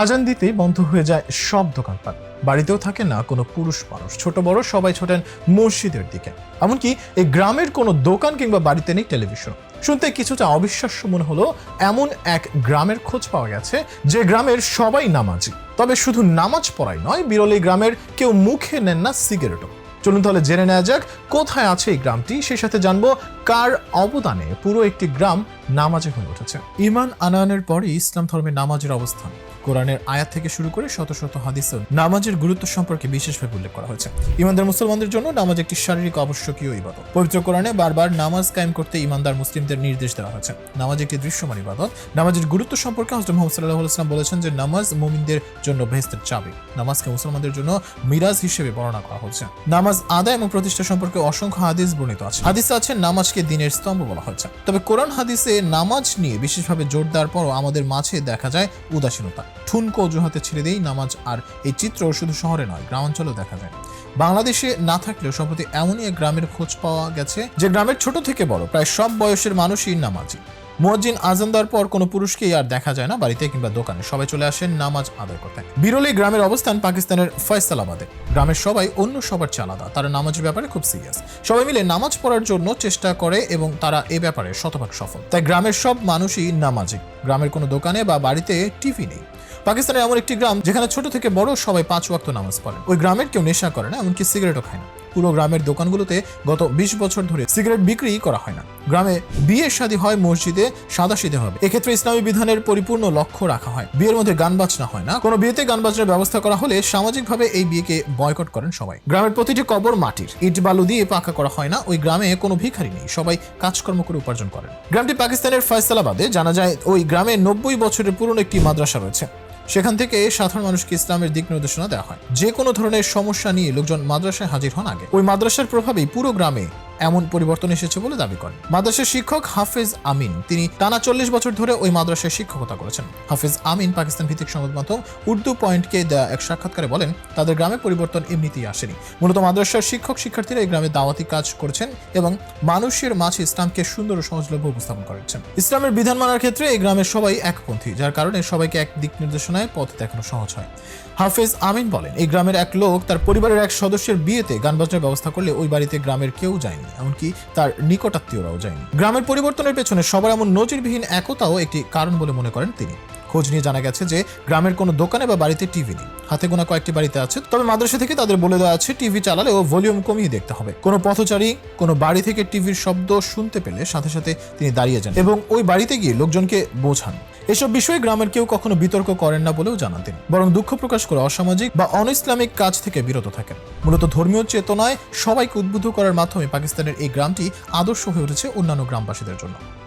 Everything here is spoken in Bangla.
আজান দিতেই বন্ধ হয়ে যায় সব দোকানপাট। বাড়িতেও থাকে না কোনো পুরুষ মানুষ। ছোট বড় সবাই ছোটেন মসজিদের দিকে। এমনকি এই গ্রামের কোনো দোকান কিংবা বাড়িতে নেই টেলিভিশন। শুনতে কিছুটা অবিশ্বাস্য মনে হলো, এমন এক গ্রামের খোঁজ পাওয়া গেছে যে গ্রামের সবাই নামাজি। তবে শুধু নামাজ পড়াই নয় বিরল এই গ্রামের কেউ মুখে নেন না সিগারেটও। চলুন তাহলে জেনে নেওয়া যাক, কোথায় আছে এই গ্রামটি? সেই সাথে জানব কার অবদানে পুরো একটি গ্রাম নামাজে হয়ে উঠেছে। ইমান আনায়নের পরে ইসলাম ধর্মের নামাজের অবস্থান। কোরআনের আয়াত থেকে শুরু করে শত শত হাদিসেও নামাজের গুরুত্ব সম্পর্কে বিশেষভাবে উল্লেখ করা হয়েছে। ইমানদার মুসলমানদের জন্য নামাজ একটি শারীরিক আবশ্যকীয় ইবাদত। পবিত্র কোরআনে বারবার নামাজ কায়েম করতে ইমানদার মুসলিমদের নির্দেশ দেওয়া হয়েছে। নামাজ একটি দৃশ্যমান ইবাদত। নামাজের গুরুত্ব সম্পর্কে হজরত মোহাম্মদ সাল্লাহ ইসলাম বলেছেন যে, নামাজ মুমিনদের জন্য বেহেস্তের চাবি। নামাজকে মুসলমানদের জন্য মিরাজ হিসেবে বর্ণনা করা হয়েছে। নামাজ আদায় এবং প্রতিষ্ঠা সম্পর্কে অসংখ্য হাদিস বর্ণিত আছে। হাদিসে আছে, নামাজকে দিনের স্তম্ভ বলা হয়েছে। তবে কোরআন হাদিসে নামাজ নিয়ে বিশেষভাবে জোর দেওয়ার পরও আমাদের মাঝে দেখা যায় উদাসীনতা। ঠুনকো অজুহাতে ছেড়ে দেই নামাজ, আর এই চিত্র শুধু শহরে নয়, গ্রামাঞ্চলেও দেখা যায়। বাংলাদেশে না থাকলেও সম্প্রতি এমনই এক গ্রামের খোঁজ পাওয়া গেছে, যে গ্রামের ছোট থেকে বড়, প্রায় সব বয়সের মানুষই নামাজি। মুয়াজ্জিন আজান দেওয়ার পর কোনো পুরুষকেই আর দেখা যায় না বাড়িতে কিংবা দোকানে। সবাই চলে আসেন নামাজ আদায় করতে। বিরল গ্রামের অবস্থান পাকিস্তানের ফয়সালাবাদে গ্রামের সবাই অন্য সবার চেয়ে আলাদা। তারা নামাজের ব্যাপারে খুব সিরিয়াস। সবাই মিলে নামাজ পড়ার জন্য চেষ্টা করে এবং তারা এ ব্যাপারে শতভাগ সফল। তাই গ্রামের সব মানুষই নামাজি। গ্রামের কোনো দোকানে বা বাড়িতে টিভি নেই। পাকিস্তানের এমন একটি গ্রাম যেখানে ছোট থেকে বড় সবাই পাঁচ ওয়াক্ত নামাজ পড়ে ওই গ্রামের কেউ নেশা করে না, এমনকি সিগারেটও খায় না। পুরো গ্রামের দোকানগুলোতে গত বিশ বছর ধরে সিগারেট বিক্রি করা হয় না। গ্রামে বিয়ের শাদী হয়, মসজিদে সাদা সিধে হবে। এক্ষেত্রে ইসলামী বিধানের পরিপূর্ণ লক্ষ্য রাখা হয়। বিয়ের মধ্যে গান বাজনা হয় না। কোনো বিয়েতে গান বাজনার ব্যবস্থা করা হলে সামাজিকভাবে এই বিয়েকে বয়কট করেন সবাই। গ্রামের প্রতিটি কবর মাটির। ইট বালু দিয়ে পাকা করা হয় না। ওই গ্রামে কোনো ভিখারি নেই। সবাই কাজকর্ম করে উপার্জন করেন। গ্রামটি পাকিস্তানের ফয়সালাবাদে। জানা যায়, ওই গ্রামে নব্বই বছরের পুরনো একটি মাদ্রাসা রয়েছে। সেখান থেকে সাধারণ মানুষকে ইসলামের দিক নির্দেশনা দেওয়া হয়। যে কোনো ধরনের সমস্যা নিয়ে লোকজন মাদ্রাসায় হাজির হন আগে। ওই মাদ্রাসার প্রভাবেই পুরো গ্রামে এমন পরিবর্তন এসেছে বলে দাবি করেন। মাদ্রাসার শিক্ষক হাফেজ আমিন, তিনি টানা চল্লিশ বছর ধরে ওই মাদ্রাসায় শিক্ষকতা করেছেন। হাফেজ আমিন পাকিস্তান ভিত্তিক সংবাদ মাধ্যম উর্দু পয়েন্টকে দেওয়া এক সাক্ষাৎকারে বলেন, তাদের গ্রামে পরিবর্তন এমনিতেই আসেনি। মূলত মাদ্রাসার শিক্ষক শিক্ষার্থীরা এই গ্রামে দাওয়াতি কাজ করছেন এবং মানুষের মাঝে ইসলামকে সুন্দর ও সহজলভ্য উপস্থাপন করেছেন। ইসলামের বিধান মানার ক্ষেত্রে এই গ্রামের সবাই একপন্থী, যার কারণে সবাইকে এক দিক নির্দেশনায় পথ দেখানো সহজ হয়। হাফেজ আমিন বলেন, এই গ্রামের এক লোক তার পরিবারের এক সদস্যের বিয়েতে গান বাজনার ব্যবস্থা করলে ওই বাড়িতে গ্রামের কেউ যায়নি এমনকি তার নিকটাত্মীয়রাও যায়নি। গ্রামের পরিবর্তনের পেছনে সবার এমন নজিরবিহীন একতাও একটি কারণ বলে মনে করেন তিনি। খোঁজ নিয়ে জানা গেছে যে, গ্রামের কোনো দোকানে বা বাড়িতে টিভি নেই। হাতে গোনা কয়েকটি বাড়িতে আছে, তবে মাদ্রাসা থেকে তাদের বলে দেওয়া আছে, টিভি চালালেও ভলিউম কমিয়ে দেখতে হবে। কোনো পথচারী কোনো বাড়ি থেকে টিভির শব্দ শুনতে পেলে সাথে সাথে তিনি দাঁড়িয়ে যান এবং ওই বাড়িতে গিয়ে লোকজনকে বোঝান। এসব বিষয়ে গ্রামের কেউ কখনো বিতর্ক করেন না বলেও জানান তিনি বরং দুঃখ প্রকাশ করে অসামাজিক বা অন ইসলামিক কাজ থেকে বিরত থাকেন। মূলত ধর্মীয় চেতনায় সবাইকে উদ্বুদ্ধ করার মাধ্যমে পাকিস্তানের এই গ্রামটি আদর্শ হয়ে উঠেছে অন্যান্য গ্রামবাসীদের জন্য।